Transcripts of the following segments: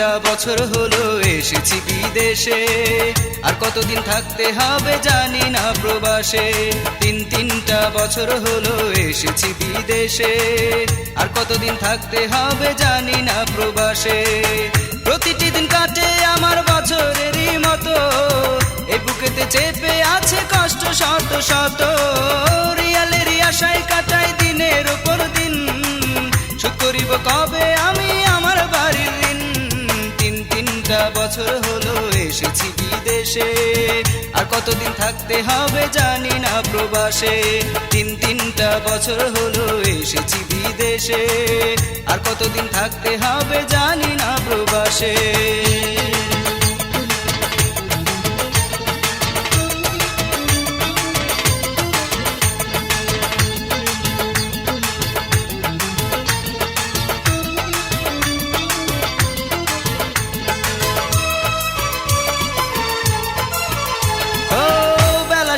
তিনটা বছর হলো, এসেছি বিদেশে। আর কতদিন থাকতে হবে জানি না প্রবাসে। তিন তিনটা বছর হলো, এসেছি বিদেশে। আর কতদিন থাকতে হবে জানি না প্রবাসে। প্রতিটি দিন কাটে আমার বছরেরই মতো। এ বুকেতে চেপে আছে কষ্ট শত শত। রিয়ালের আশায় কাটাই দিনের ওপর। বিদেশে আর কতদিন থাকতে হবে জানি না প্রবাসে। তিন তিনটা বছর হলো এসেছি বিদেশে। আর কতদিন থাকতে হবে জানি না প্রবাসে।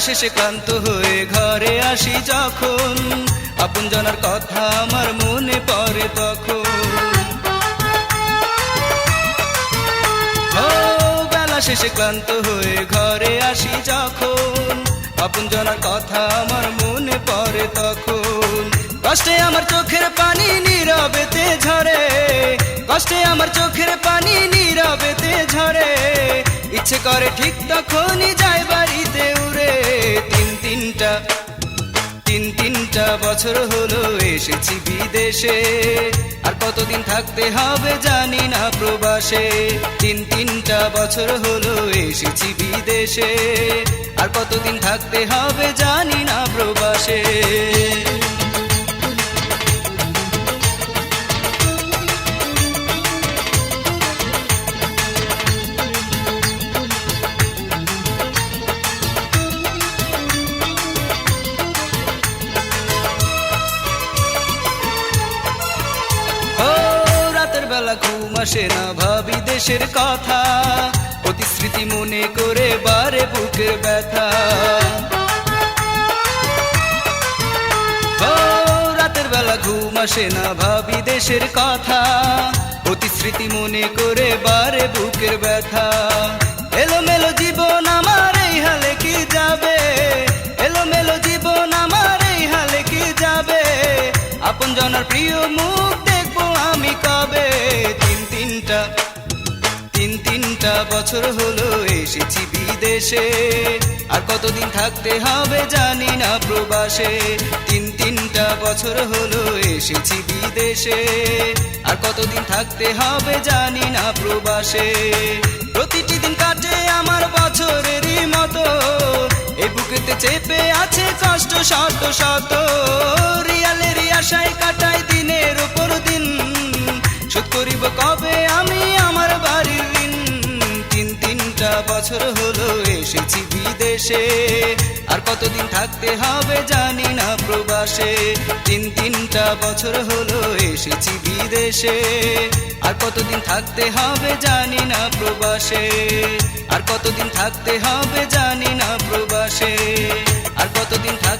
শেষে ক্লান্ত হয়ে ঘরে আসি যখন। আপন জনার কথা আমার মনে পড়ে তখন। বেলা শেষে ক্লান্ত হয়ে ঘরে আসি যখন। আপন জনার কথা আমার মনে পড়ে তখন। কষ্টে আমার চোখের পানি নীরবেতে ঝরে। কষ্টে আমার চোখের পানি নীরবেতে ঝরে। ইচ্ছে করে ঠিক তখনই যায় বাড়িতে উড়ে। তিনটা, তিন তিনটা বছর হলো, এসেছি বিদেশে। আর কতদিন থাকতে হবে জানি না প্রবাসে। তিন তিনটা বছর হলো, এসেছি বিদেশে। আর কতদিন থাকতে হবে জানি না প্রবাসে। বেলা ঘুম আসে না ভাবি দেশের কথা। প্রতিশ্রুতি মনে করে বারে বুকের ব্যথা। রাতের বেলা ঘুম আসে না ভাবি দেশের কথা। প্রতিশ্রুতি মনে করে বারে বুকের ব্যথা। জীবন আমার এই হালে কি যাবে? এলো মেলো জীবন আমার এই হালে কি যাবে? আপন জনার প্রিয় মুখ বছর হলো, এসেছি বিদেশে। আর কতদিন থাকতে হবে জানি না প্রবাসে। তিন তিনটা বছর হলো, এসেছি বিদেশে। আর কতদিন থাকতে হবে জানি না প্রবাসে। প্রতিটি দিন কাটে আমার বছরেরই মতো। এ বুকেতে চেপে আছে কষ্ট শত শত। রিয়ালের আশায় কাটাই বছর হলো, এসেছি বিদেশে। আর কতদিন থাকতে হবে জানি না প্রবাসে। তিন তিনটা বছর হলো, এসেছি বিদেশে। আর কতদিন থাকতে হবে জানি না প্রবাসে। আর কতদিন থাকতে হবে জানি না প্রবাসে। আর কতদিন থাক-